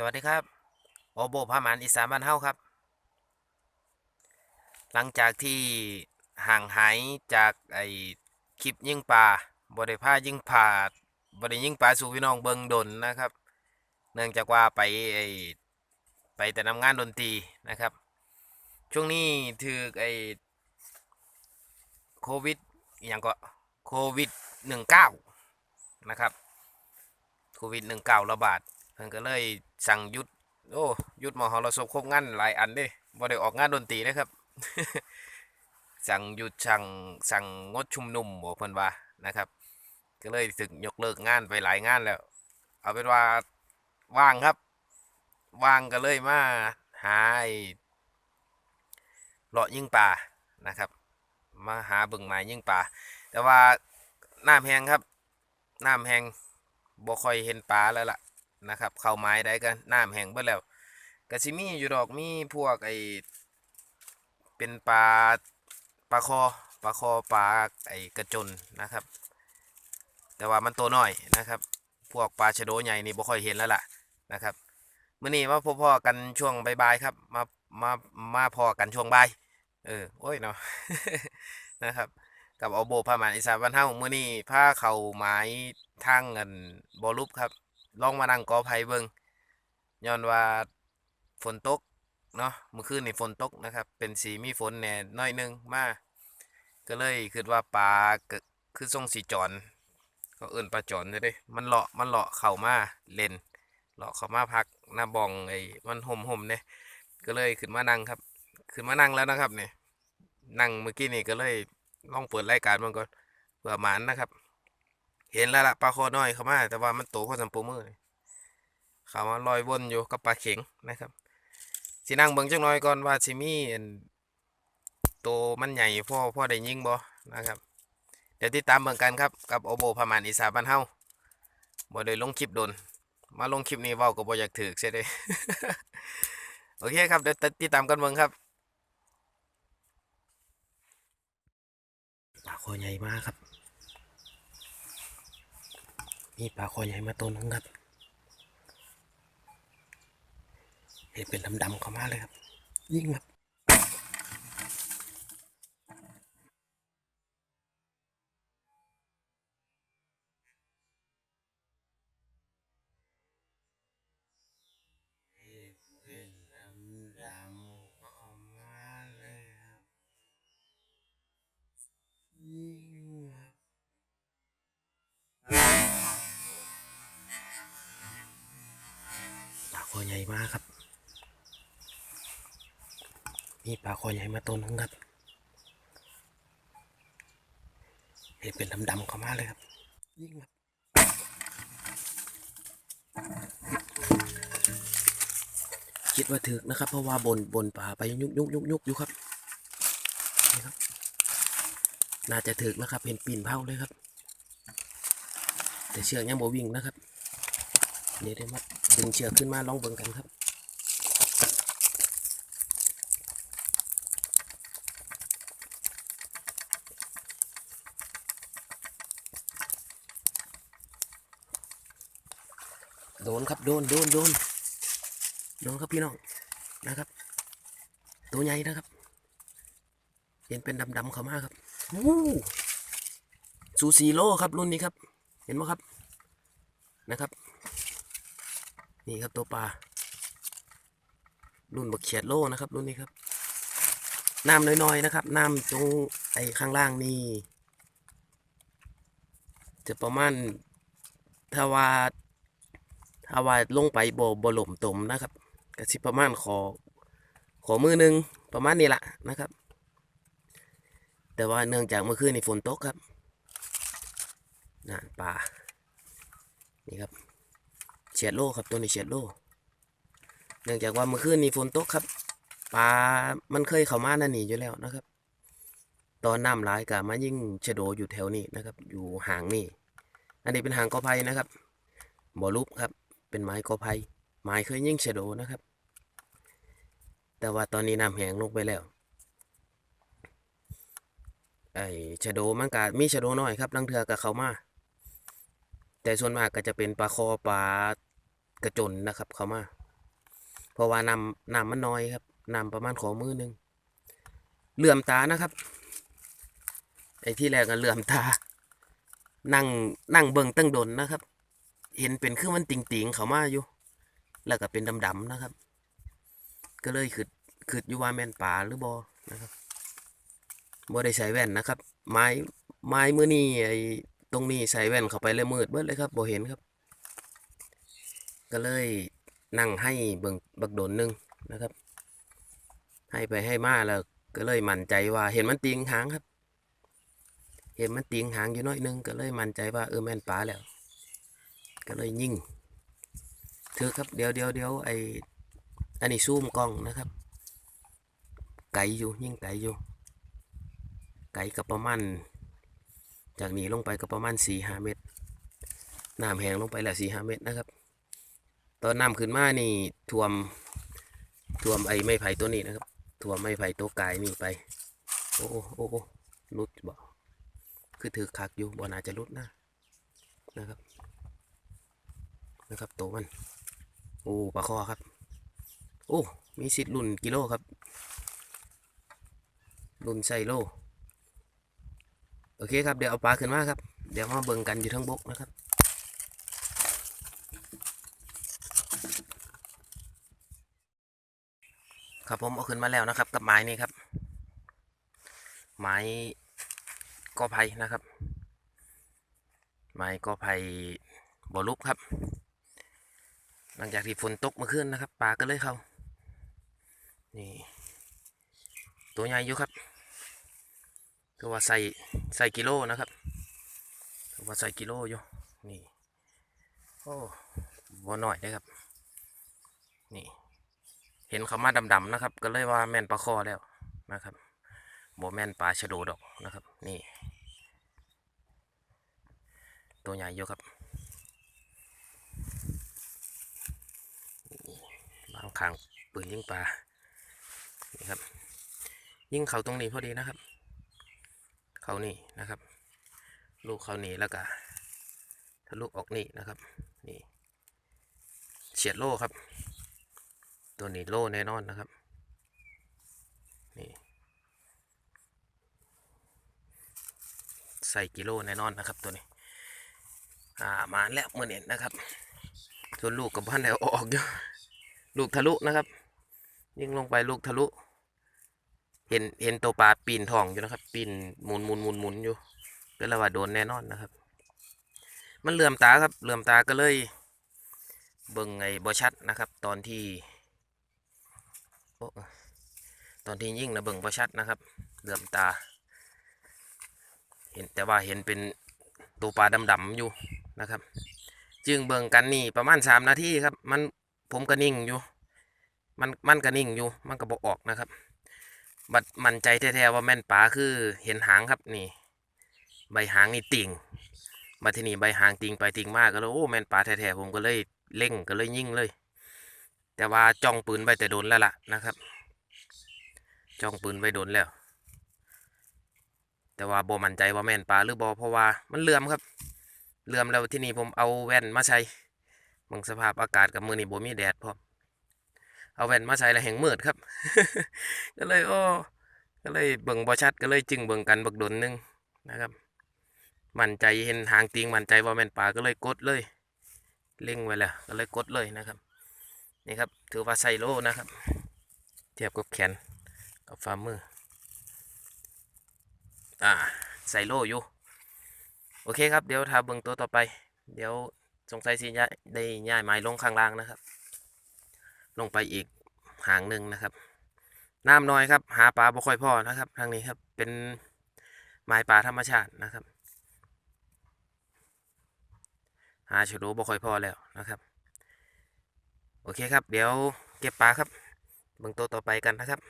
สวัสดีครับโอโบพาหมานอีสานบ้านเฮาครับ หลังจากที่ห่างหายจากไอคลิปยิงปลาบริพายิงปลาบริยิงปลาสู่พี่น้องเบิงดนนะครับ เนื่องจากว่าไปไอไปแต่นำงานดนตรีนะครับ ช่วงนี้ถือไอโควิดอย่างก็โควิดหนึ่งเก้านะครับ โควิดหนึ่งเก้าระบาด พิ่นก็เลยสั่งหยุดโอ้หยุดมหรสพครบงานหลายอันเด้บ่ได้ออกงานดนตรีนะครับ สั่งหยุดสั่งสั่งงดชุมนุมบอกเพิ่นว่านะครับ ก็เลยถึกยกเลิกงานไปหลายงานแล้ว เอาเป็นว่าว่างครับ ว่างก็เลยมาหาไอ้เลาะยิงปลานะครับ มาหาบิ่งไม้ยิงปลาแต่ว่าน้ำแห้งครับน้ำแห้งบ่ค่อยเห็นปลาแล้วล่ะ นะครับ เข้าไม้ได้กันน้ำแห้งเบิดแล้วก็สิมีอยู่ดอกมีพวกไอเป็นปลาปลาคอปลาคอปลาไอกระจนนะครับ แต่ว่ามันตัวน้อยนะครับ พวกปลาชะโดใหญ่นี่บ่ค่อยเห็นแล้วล่ะนะครับมื้อนี้มาพบพ่อกันช่วงบ่ายๆครับ มามามาพอกันช่วงบ่ายเออโอ้ยเนาะนะครับกับเอาโบพาหมานอีสานบ้านเฮามื้อนี้พาเข้าไม้ทางเงินบ่รูปครับ ลองมานั่งกอไผ่เบิงย้อนว่าฝนตกเนาะเมื่อคืนนี่ฝนตกนะครับ เป็นสีมีฝนแน่น้อยหนึงมาก็เลยคิดว่าปลาก็คือทรงสีจอนก็เอิ้นปลาจอนเลยด้มันเลาะมันเลาะเข้ามาเล่นเลาะเข้ามาพักหน้าบองไอ้มันห่มๆเนี่ยก็เลยขึ้นมานั่งครับขึ้นมานั่งแล้วนะครับเนี่ยนั่งเมื่อกี้นี่ก็เลยลองเปิดรายการมันก่อนเผื่อหมานนะครับ เห็นแล้วล่ะปลาคอน้อยเข้ามา แต่ว่ามันโตพอสมปูมือเขามาลอยวนอยู่กับปลาเข็งนะครับสินั่งเบิ่งจังน้อยก่อนว่าสิมีอันโตมันใหญ่พ่อพ่อได้ยิงบ่นะครับ เดี๋ยวติดตามเบิ่งกันครับกับโอโบพามานอีสานบ้านเฮาบ่ได้ลงคลิปโดน มาลงคลิปนี้เว้าก็บ่อยากถือใช่เด้โอเคครับเดี๋ยวติดตามกันเบิ่งครับปลาคอใหญ่มากครับ มีปลาคอใหญ่มาตัวหนึงครับเห็นเป็นดำๆเข้ามาเลยครับ ยิ่งครับ อใหญ่มากครับ มีปลาคอใหญ่มาตัวหนึงครับเห็นเป็นดำๆเข้ามาเลยครับ ยิ่งครับคิดว่าถึกนะครับ เพราะว่าบนบนป่าไปยุกยุกยุกยุกอยู่ครับนี่ครับ น่าจะถึกนะครับ เห็นปีนเผาเลยครับ แต่เชือกยังโบวิ่งนะครับ เดี๋ยวได้มาดึงเชือกขึ้นมาลองเบิ่งกันครับโดนครับโดนโดนโดนโดนครับพี่น้องนะครับตัวใหญ่นะครับเห็นเป็นดำๆเขามาครับวู้สูสีโลครับรุ่นนี้ครับ เห็นไหมครับนะครับ นี่ครับตัวปลารุ่นบักเขียดโลนะครับรุ่นนี้ครับน้ำน้อยๆนะครับน้ำตรงไอ้ข้างล่างนี่จะประมาณถ้าว่าถ้าว่าลงไปบ่บ่หล่มตมนะครับก็สิประมาณขอขอมือหนึ่งประมาณนี้แหละนะครับ แต่ว่าเนื่องจากเมื่อคืนนี่ฝนตกครับน่ะปลานี่ครับ เฉียดโลครับตัวนี้เฉียดโลเนื่องจากว่าเมื่อคืนนี้ฝนตกครับปลามันเคยเข้ามานั่นนี่อยู่แล้วนะครับ ตอนน้ำหลายกะมายิ่งชะโดอยู่แถวนี้นะครับ อยู่ห่างนี่ อันนี้เป็นหางกอไผ่นะครับบ่อลูกครับ เป็นไม้กอไผ่ไม้เคยยิ่งชะโดนะครับ แต่ว่าตอนนี้น้ำแห้งลงไปแล้วไอ้ชะโดมันก็มีชะโดน้อยครับลังเทือกับเขามา แต่ส่วนมากก็จะเป็นปลาคอปลา กระจนนะครับ เขามา เพราะว่านำนำมันน้อยครับนำประมาณขอมือหนึ่งเหลื่อมตานะครับ ไอ้ที่แรกก็เหลื่อมตา นั่งนั่งเบิ่งตั้งดนนะครับ เห็นเป็นคือมันติ่งติงๆเขามาอยู่ แล้วก็เป็นดำๆนะครับ ก็เลยขึ้นขึ้นอยู่ว่าแม่นป่าหรือบอนะครับบ่ได้ใส่แว่นนะครับ ไม้ไม้มือนี้ไอ้ตรงนี้ใส่แว่นเข้าไปเลยมืดเบิดเลยครับบ่เห็นครับ ก็เลยนั่งให้เบิ่งบักโดนหนึงนะครับ ให้ไปให้มาแล้วก็เลยมั่นใจว่าเห็นมันติงหางครับ เห็นมันติงหางอยู่น้อยหนึงก็เลยมั่นใจว่าเออแม่นป่าแล้ว ก็เลยยิงถือครับเดี๋ยวเดี๋ยวเดี๋ยวไออันนี้ซูมกล้องนะครับ ไกลอยู่ยิ่งไกลอยู่ ไกลกับประมาณจากนี้ลงไปกับประมาณสี่ห้าเมตรน้ำแห้งลงไปแล้วสี่ห้าเมตรนะครับ ตอนน้ำขึ้นมานี่ท่วมท่วมไอ้ไม้ไผ่ตัวนี้นะครับท่วมไม้ไผ่ตัวกายนี่ไป โอ้โอ้โอ้โอ้รุดบ่คือถือคักอยู่บ่น่าจะรุดนะนะครับ นะครับตัวมัน โอ้ปลาคอครับ โอ้มีสิทธิ์รุ่นกิโลครับรุ่นไซโลโอเคครับเดี๋ยวเอาปลาขึ้นมาครับ เดี๋ยวมาเบิ่งกันอยู่ทั้งบกนะครับ ครับผมเอาขึ้นมาแล้วนะครับ กับไม้นี่ครับ ไม้กอไผ่นะครับ ไม้กอไผ่บอลุกครับ หลังจากที่ฝนตกเมื่อคืนนะครับปลาก็เลยเข้านี่ตัวใหญ่อยู่ครับก็ว่าใส่ใส่กิโลนะครับก็ว่าใส่กิโลอยู่นี่โอ้บ่หน่อยเลยครับนี่ เห็นเขามาดำๆนะครับ ก็เลยว่าแม่นปลาคอแล้วนะครับโบแม่นปลาชะโดดอกนะครับ นี่ ตัวใหญ่อยู่ครับบางครั้งปืนยิงปลานี่ครับ ยิงเขาตรงนี้พอดีนะครับ เขานี่นะครับ ลูกเขานี่แล้วก็ทะลุออกนี่นะครับ นี่เฉียดโล่ครับ ตัวนี้โล่แน่นอนนะครับ นี่ ใส่กิโลแน่นอนนะครับตัวนี้ อ่า มาแล้วเมื่อนี้นะครับส่วนลูกกับบ้านแนวออกอยู่ลูกทะลุนะครับ ยิ่งลงไปลูกทะลุ เห็นเห็นตัวปลาปีนทองอยู่นะครับ ปีนหมุนหมุนหมุนหมุนอยู่ก็เลยว่าโดนแน่นอนนะครับ มันเหลื่อมตาครับเหลื่อมตาก็เลย เบิ่งไอ้บอชัดนะครับ ตอนที่ ตอนที่ยิ่งนะเบิ่งบอชัดนะครับเหลื่อมตา เห็นแต่ว่าเห็นเป็นตัวปลาดำๆอยู่นะครับ จึงเบิ่งกันนี่ประมาณสามนาทีครับ มันผมก็นิ่งอยู่ มันมันก็นิ่งอยู่ มันก็บอกออกนะครับ บัดมันใจแท้ๆว่าแม่นป๋าคือเห็นหางครับนี่ ใบหางนี่ติ่งมาที่นี่ใบหางติ่งไปติ่งมากก็เลยโอ้แม่นป๋าแท้ๆผมก็เลยเล่งก็เลยยิ่งเลย แต่ว่าจ้องปืนไปแต่โดนแล้วล่ะนะครับ จ้องปืนไปโดนแล้ว แต่ว่าบ่มั่นใจว่าแม่นป๋าหรือบ่เพราะว่ามันเลื่อมครับเลื่อมแล้วที่นี่ผมเอาแว่นมาใส่บางสภาพอากาศกับมือนี่บ่มีแดดพร้อมเอาแว่นมาใส่แล้วแห่งมืดครับ ก็เลยโอ้ก็เลยเบิ่งบ่ชัดก็เลยจึงเบิ่งกันบักดนนึงนะครับ มั่นใจเห็นหางติงมั่นใจว่าแม่นปลาก็เลยกดเลยเล็งไว้แล้วก็เลยกดเลยนะครับ นี่ครับ ถือว่าใส่โลนะครับ เทียบกับแขนกับฝ่ามืออ่าใส่โลอยู่ โอเคครับ เดี๋ยวถ้าเบิ่งตัวต่อไป เดี๋ยวสงสัยสิย้าได้ย้ายไม้ลงข้างล่างนะครับ ลงไปอีกหางหนึ่งนะครับน้ำน้อยครับ หาปลาบ่ค่อยพอนะครับทางนี้ครับเป็นไม้ปลาธรรมชาตินะครับ หาชะโดบ่ค่อยพอแล้วนะครับ โอเคครับ เดี๋ยวเก็บปลาครับเบิ่งตัวต่อไปกันนะครับ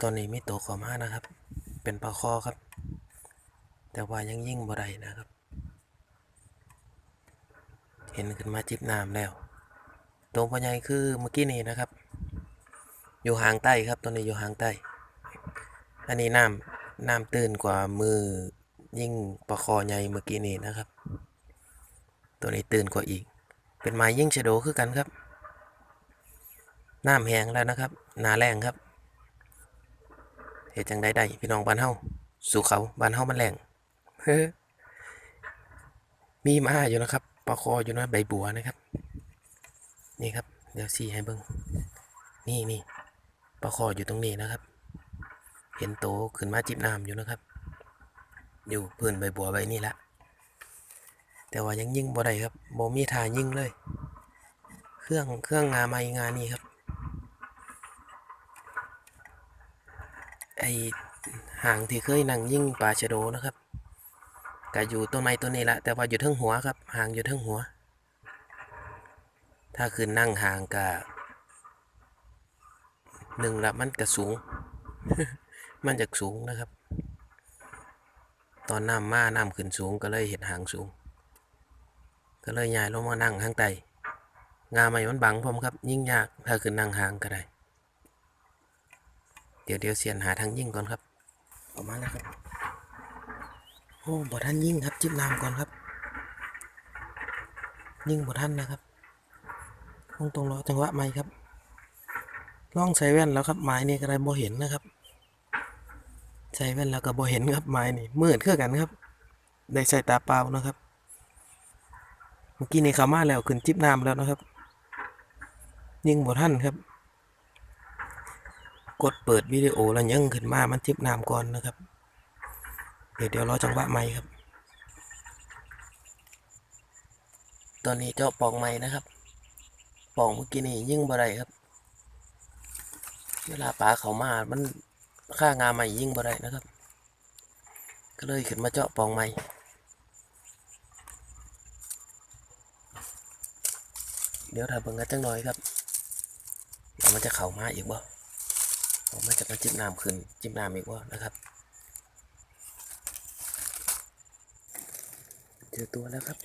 ตอนนี้มีตัวขอมานะครับ เป็นปลาคอครับ แต่ว่ายังยิ่งบ่ได้นะครับ เห็นขึ้นมาจิบน้ำแล้วตรงพ่อใหญ่คือเมื่อกี้นี้นะครับ อยู่ห่างใต้ครับ ตอนนี้อยู่ห่างใต้ อันนี้น้น้ำตื้นกว่ามือยิ่งประคอใหญ่เมื่อกี้นี้นะครับ ตัวนี้ตื่นกว่าอีก เป็นไม้ยิ่งชะโดคือกันครับ น้ำแห้งแล้วนะครับหนาแรงครับเหตุจังใดได้พี่น้องบ้านเฮาสู่เขาบ้านเฮามันแรงเฮ้มีมาอยู่นะครับประคออยู่นะใบบัวนะครับ นี่ครับ เดี๋ยวสีให้เบิ้งนี่นี่ประคออยู่ตรงนี้นะครับ เห็นโตขึ้นมาจิบน้ำอยู่นะครับ อยู่พื้นใบบัวใบนี้ละแต่ว่ายังยิ่งบ่ได้ครับบ่มีทายิ่งเลย เครื่องเครื่องงาไม้งานนี่ครับไอห่างที่เคยนั่งยิ่งปลาชะโดนะครับก็อยู่ต้นไม้ต้นนี้ละแต่ว่าอยู่เทิงหัวครับห่างอยู่เทิงหัว ถ้าคืนนั่งห่างกะหนึ่งละมันกะสูง มันจะสูงนะครับ ตอนน้ำมาน้ำขึ้นสูงก็เลยเห็นหางสูง ก็เลยย้ายลงมานั่งข้างใต้งาไม้มันบังผมครับ ยิ่งยากถ้าขึ้นนั่งห่างก็ได้ เดี๋ยวเดี๋ยวเสียนหาทางยิ่งก่อนครับออกมาแล้วครับโอ้บ่ท่านยิ่งครับ จิ้มน้ำก่อนครับ ยิ่งบ่ท่านนะครับคงตรงรอจังหวะไม่ครับล่องใส่แว่นแล้วครับไม้นี่ก็ได้บ่เห็นนะครับ ใส่แว่นแล้วก็บ่เห็นครับไม้นี่มืดเคือกันครับ ได้ใส่ตาเปล่านะครับ เมื่อกี้นี่เขามาแล้วขึ้นจิบน้ำแล้วนะครับ ยิ่งบ่ท่านครับ กดเปิดวิดีโอแล้วยังขึ้นมามันจิบน้ำก่อนนะครับ เดี๋ยวเดี๋ยวรอจังหวะใหม่ครับ ตอนนี้เจาะปองใหม่นะครับปองเมื่อกี้นี่ยิ่งบ่ได้ครับ เวลาปลาเขามามัน ค่างาใหม่ยิ่งบ่ได้นะครับ ก็เลยขึ้นมาเจาะปองใหม่เดี๋ยวถ้าเบิ่งกันจังหน่อยครับแล้วมันจะเข้ามาอีกบ่มมาจะมาจิ้มน้ำขึ้นจิ้มน้ำอีกว่นะครับเจอตัวแล้วครับ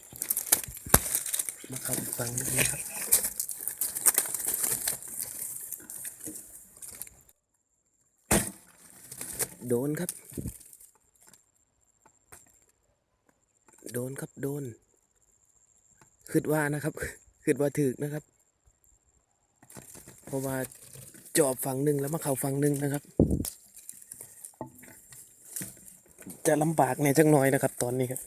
มาเข้าอีกฝั่งนึงนะครับ โดนครับ โดนครับโดนคิดว่านะครับคิดว่าถึกนะครับ เพราะว่าจอบฝั่งหนึ่งแล้วมาเข่าฝั่งหนึ่งนะครับ จะลำบากเนี่ยจังน้อยนะครับ ตอนนี้ครับ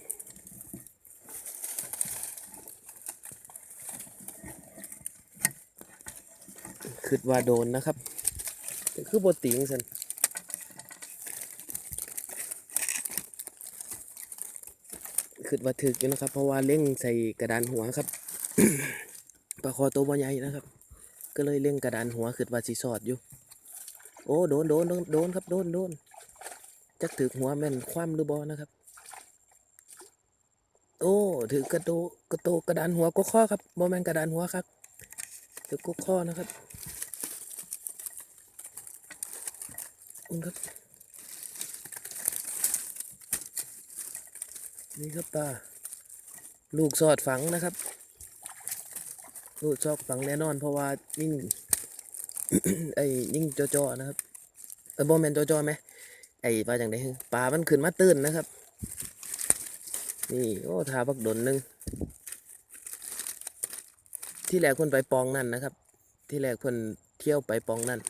คิดว่าโดนนะครับ คือบทติงสัน คิดว่าถึกอยู่นะครับ เพราะว่าเล่งใส่กระดานหัวครับปลาคอตัวบ่ใหญ่นะครับ ก็เลยเล่งกระดานหัวขึ้นว่าสีสอดอยู่ โอ้โดนโดนโดนโดนครับโดนโดนจักถือหัวแม่นคว่ำหรือบอนะครับ โอ้ถือกระโดกระโตกระดานหัวก็ข้อครับบอแมนกระดานหัวครับถือกุ๊กข้อนะครับอุ้นครับ นี่ครับตาลูกสอดฝังนะครับรูดชอบฝังแน่นอน เพราะว่ายิ่งไอ้ยิ่งจอๆนะครับเออบอแมนจอๆไหมไอ้ปลาอย่างไรปลามันขึ้นมาตื้นนะครับ นี่โอ้ทาบักดนหนึงที่แรกคนไปปองนั่นนะครับ ที่แรกคนเที่ยวไปปองนั่น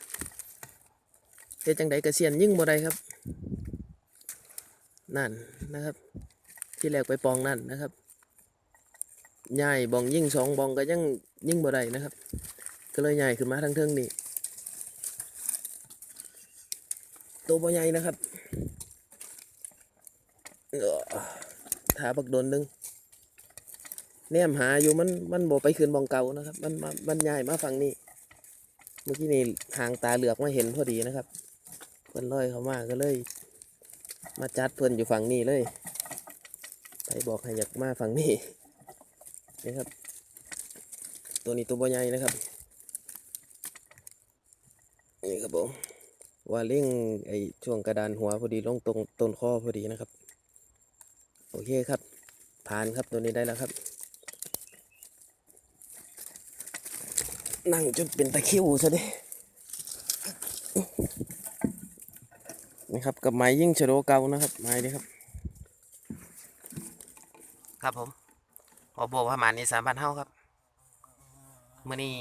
เฮ็ดจังไดกระเซียนยิ่งบ่ได้ครับ นั่นนะครับ ที่แรกไปปองนั่นนะครับย่ายบองยิ่งสองบองก็ยังยิ่งบ่ได้นะครับ ก็เลยใหญ่ขึ้นมาทั้งเทิงนี่ตัวบ่ใหญ่นะครับเอ้อถาบักโดนหนึงแนมหาอยู่มันมันบ่ไปขึ้นบองเก่านะครับ มันมามันใหญ่มาฝั่งนี้เมื่อกี้นี่หางตาเหลือกมาเห็นพอดีนะครับเพิ่นลอยเขามาก็เลย มาจัดเพิ่นอยู่ฝั่งนี้เลย ไปบอกให้อยากมาฝั่งนี้นี่ครับ ตัวนี้ตัวบใหญ่นะครับนี่ครับผมว่าเร่งไอช่วงกระดานหัวพอดีลงตรงต้นคอพอดีนะครับ โอเคครับ ผ่านครับตัวนี้ได้แล้วครับ นั่งจนเป็นตะคิวซะดินี่ครับกับไม้ยิ่งชโดเกานะครับไม้นี่ครับ ครับผมออโบประมาณนี้สามพันเท่าครับเมื่อนี้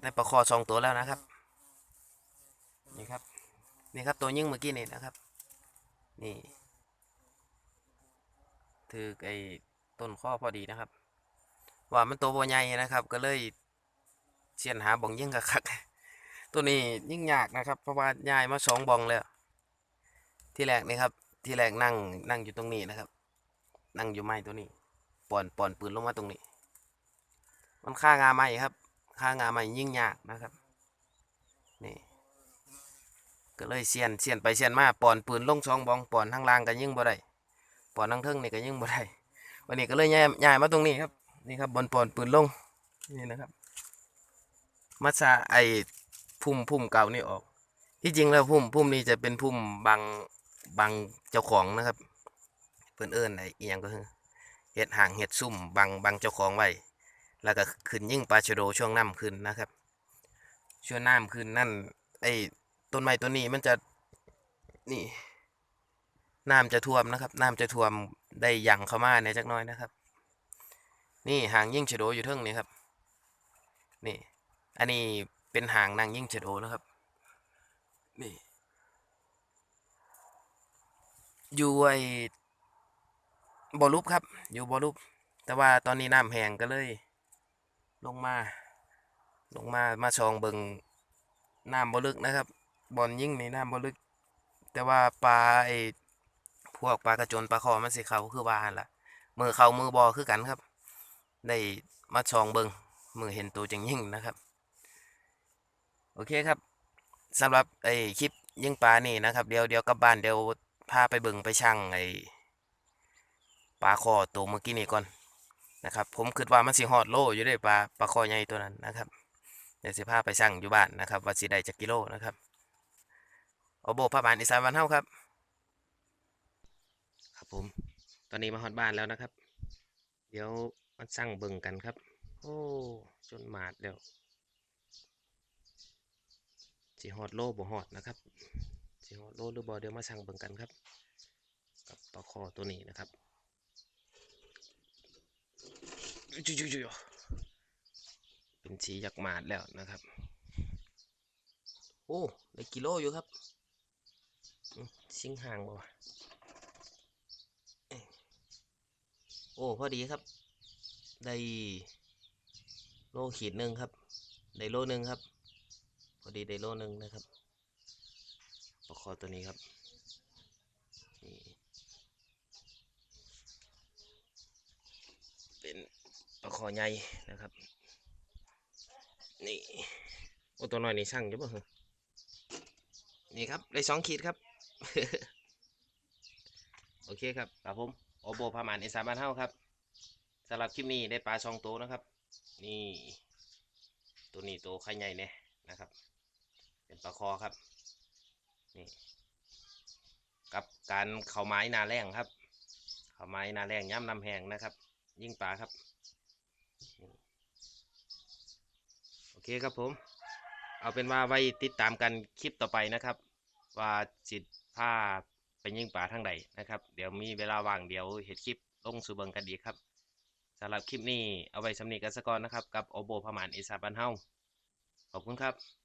ได้ปลาคอสองตัวแล้วนะครับ นี่ครับ นี่ครับตัวยิ่งเมื่อกี้นี่นะครับ นี่ถือไอ้ต้นข้อพอดีนะครับ ว่ามันตัวโบใหญ่นะครับ ก็เลยเชียนหาบ่องยิ่งคัก ตัวนี้ยิ่งยากนะครับ เพราะว่ายายมาสองบ่องแล้ว ที่แรกนี่ครับ ที่แรกนั่งนั่งอยู่ตรงนี้นะครับ นั่งอยู่ไม้ตัวนี้ป่อนป่อนปืนลงมาตรงนี้ มันค่างาไม้ครับ ค่างาไม้ยิ่งยากนะครับนี่ก็เลยเสียนเสียนไปเสียนมาป่อนปืนลงสองบองป่อนทางล่างก็ยิ่งบ่ได้ป่อนทางเทิงนี่ก็ยิ่งบ่ได้วันนี้ก็เลยย้ายย้ายมาตรงนี้ครับนี่ครับบนป่อนปืนลงนี่นะครับมาซาไอพุ่มพุ่มเก่านี่ออก ที่จริงแล้วพุ่มพุ่มนี้จะเป็นพุ่มบางบางเจ้าของนะครับ พื่อนเอิญไอ้อียังก็คือเห็ดห่างเห็ดซุ่มบางบางเจ้าของไว้แล้วก็ขึ้นยิ่งปลาชโดช่วงน้ำขึ้นนะครับ ช่วงน้ำขึ้นนั่นไอ้ต้นไม้ต้นนี้มันจะนี่น้ำจะท่วมนะครับ น้ำจะท่วมได้ยังเข้ามาในจักน้อยนะครับ นี่หางยิ่งชโดอยู่เทิงนี่ครับ นี่ อันนี้เป็นหางนางยิ่งชโดนะครับ นี่อยู่ไอ บ่อรูปครับ อยู่บ่อรูปแต่ว่าตอนนี้น้ำแห้งก็เลย ลงมา ลงมามาชองเบิงน้ำบ่ลึกนะครับบอนยิ่งในน้ำบ่ลึก แต่ว่าปลาไอ้พวกปลากระจนปลาคอมันสิเขาคือว่าหันละมือเขามือบอคือกันครับ ได้มาชองเบิงมือเห็นตัวจังยิ่งนะครับ โอเคครับสำหรับไอ้คลิปยิงปลานี่นะครับ เดี๋ยวเดี๋ยวกลับบ้านเดี๋ยวพาไปเบิงไปช่างไอ้ ปลาคอตัวเมื่อกี้นี่ก่อนนะครับ ผมคิดว่ามันสิฮอดโลอยู่เด้ปลาปลาคอใหญ่ตัวนั้นนะครับเดี๋ยวสิพาไปช่งอยู่บ้านนะครับว่าสิได้จักกิโลนะครับเอาโบพาบานอีสานวันเฮาครับ ครับผม ตอนนี้มาฮอดบ้านแล้วนะครับ เดี๋ยวมาสั่งเบิ่งกันครับ โอ้จนหมาดแล้วสิฮอดโลบ่ฮอดนะครับสิฮอดโลหรือบ่เดี๋ยวมาสั่งเบิ่งกันครับ กับปลาคอตัวนี้นะครับจุ๊ยๆๆ เป็นสียักหมาดแล้วนะครับ โอ้ได้กิโลอยู่ครับอืมชิงห่างบ่วะเอ้ยโอ้พอดีครับ ได้โลขีดหนึ่งครับ ได้โลหนึ่งครับ พอดีได้โลหนึ่งนะครับปลาคอตัวนี้ครับนี่เป็นปลา คอใหญ่นะครับ นี่โอ้ตัวน้อยนี่ช่างอยู่ป่ะเหรอนี่ครับได้สองขีดครับ โอเคครับครับผมโอโบพามานในสามบ้านเท่าครับสำหรับคลิปนี้ได้ปลาสองตัวนะครับ นี่ ตัวนี้ตัวไข่ใหญ่เนี่ยนะครับ เป็นปลาคอครับ นี่ กับการเข่าไม้นาแรงครับ เข่าไม้นาแรงย่ำนำแหงนะครับ ยิ่งปลาครับนี่โอ เคครับผม เอาเป็นว่าไว้ติดตามกันคลิปต่อไปนะครับ ว่าจิตผ้าไปยิ่งป่าทางใดนะครับ เดี๋ยวมีเวลาว่างเดี๋ยวเห็ดคลิปลงสู่เบิงกันดีครับสำหรับคลิปนี้เอาไว้สำนีกันสะก่อนนะครับ กับโอโบพมานอิสาบันเฮาขอบคุณครับ